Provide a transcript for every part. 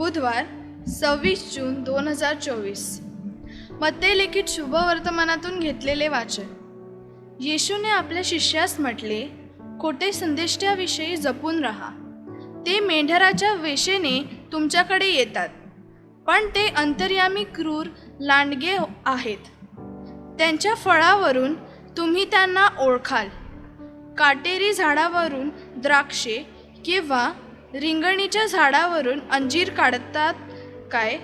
बुधवार सव्वीस जून दोन हजार चोवीस. मत्तेलेखित लिखित शुभवर्तमानातून घेतलेले वाचन. येशूने आपल्या शिष्यास म्हटले खोटे संदेष्ट्याविषयी जपून राहा. ते मेंढराच्या वेशेने तुमच्याकडे येतात पण ते अंतर्यामी क्रूर लांडगे आहेत. त्यांच्या फळावरून तुम्ही त्यांना ओळखाल. काटेरी झाडावरून द्राक्षे किंवा रिंगणीच्या झाडावरून अंजीर काढतात काय?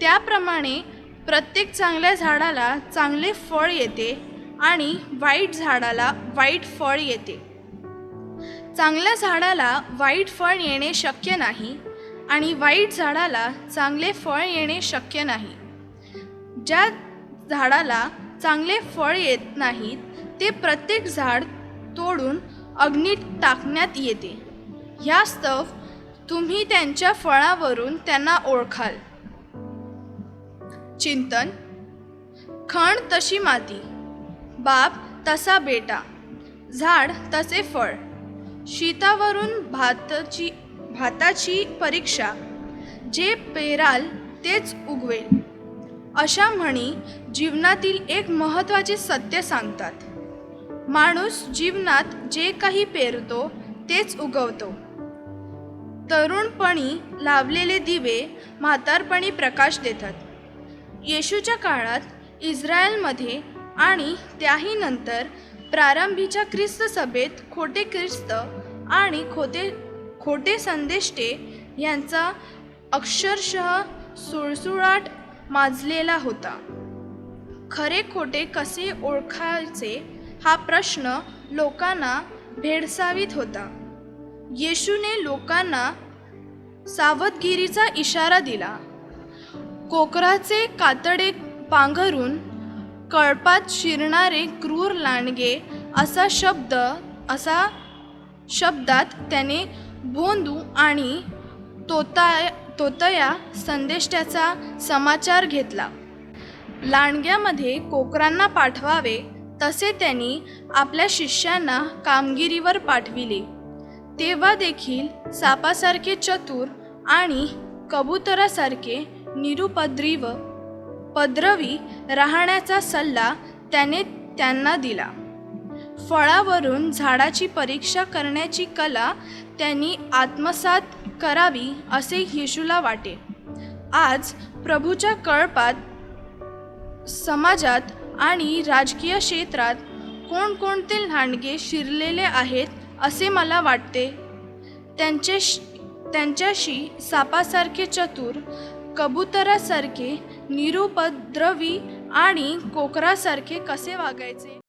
त्याप्रमाणे प्रत्येक चांगल्या झाडाला चांगले फळ येते आणि वाईट झाडाला वाईट फळ येते. चांगल्या झाडाला वाईट फळ येणे शक्य नाही आणि वाईट झाडाला चांगले फळ येणे शक्य नाही. ज्या झाडाला चांगले फळ येत नाहीत ते प्रत्येक झाड तोडून अग्नीत टाकण्यात येते. ह्यास्तव तुम्ही त्यांच्या फळावरून त्यांना ओळखाल. चिंतन. खण तशी माती. बाप तसा बेटा. झाड तसे फळ. शीतावरून भाताची भाताची परीक्षा. जे पेराल तेच उगवेल. अशा म्हणी जीवनातील एक महत्त्वाचे सत्य सांगतात. माणूस जीवनात जे काही पेरतो तेच उगवतो. तरुणपणी लावलेले दिवे म्हातारपणी प्रकाश देतात. येशूच्या काळात इस्रायलमध्ये आणि त्याही नंतर प्रारंभीच्या ख्रिस्त सभेत खोटे ख्रिस्त आणि खोटे खोटे संदेष्टे यांचा अक्षरशः सुळसुळाट माजलेला होता. खरे खोटे कसे ओळखायचे हा प्रश्न लोकांना भेडसावीत होता. येशूने लोकांना सावधगिरीचा इशारा दिला. कोकराचे कातडे पांघरून कळपात शिरणारे क्रूर लांडगे असा शब्द असा शब्दात त्याने भोंदू आणि तोता तोतया संदेष्ट्याचा समाचार घेतला. लांडग्यामध्ये कोकरांना पाठवावे तसे त्यांनी आपल्या शिष्यांना कामगिरीवर पाठविले. तेव्हा देखील सापासारखे चतुर आणि कबुतरासारखे निरुपद्रीव पद्रवी राहण्याचा सल्ला त्याने त्यांना दिला. फळावरून झाडाची परीक्षा करण्याची कला त्यांनी आत्मसात करावी असे येशूला वाटे. आज प्रभूच्या कळपात समाजात आणि राजकीय क्षेत्रात कोणकोणते लांडगे शिरलेले आहेत असे मला वाटते. त्यांचे त्यांच्याशी सापासारखे चतुर कबुतरासारखे निरुपद्रवी आणि कोकरासारखे कसे वागायचे?